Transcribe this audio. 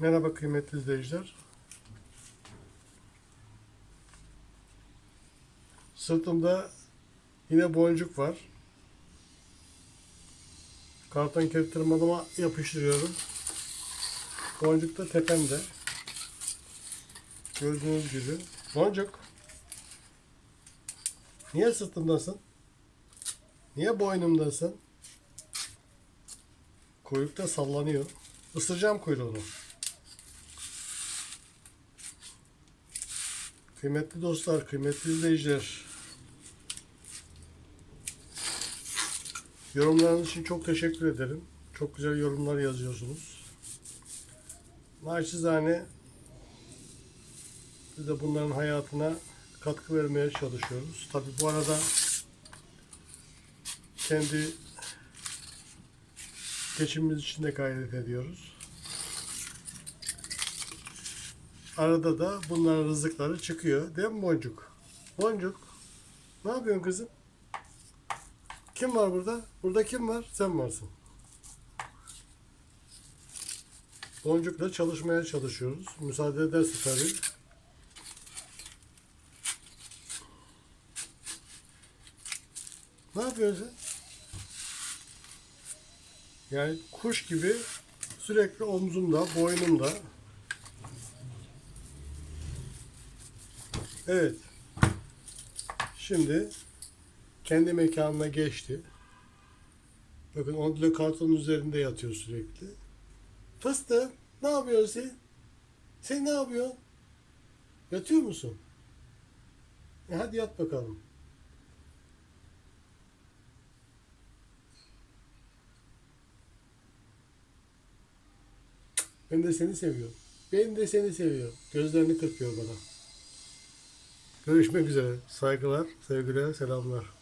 Merhaba kıymetli izleyiciler. Sırtımda yine boncuk var. Karton kere tırmalama yapıştırıyorum. Boncuk da tepemde. Gördüğünüz gibi. Boncuk. Niye sırtımdasın? Niye boynumdasın? Kuyrukta sallanıyor. Isıracağım kuyruğunu. Kıymetli dostlar, kıymetli izleyiciler. Yorumlarınız için çok teşekkür ederim. Çok güzel yorumlar yazıyorsunuz. Naçizane biz de bunların hayatına katkı vermeye çalışıyoruz. Tabi bu arada kendi geçimimiz için de gayret ediyoruz. Arada da bunların rızıkları çıkıyor. Değil mi Boncuk? Boncuk. Ne yapıyorsun kızım? Kim var burada? Burada kim var? Sen varsın. Boncukla çalışmaya çalışıyoruz. Müsaade ederse tabii. Ne yapıyorsun sen? Yani kuş gibi sürekli omzumda, boynumda. Evet. Şimdi kendi mekanına geçti. Bakın ondule kartonun üzerinde yatıyor sürekli. Fıstık, ne yapıyorsun sen? Sen ne yapıyorsun? Yatıyor musun? E hadi yat bakalım. Ben de seni seviyorum. Ben de seni seviyorum. Gözlerini kırpıyor bana. Görüşmek üzere. Saygılar, sevgiler, selamlar.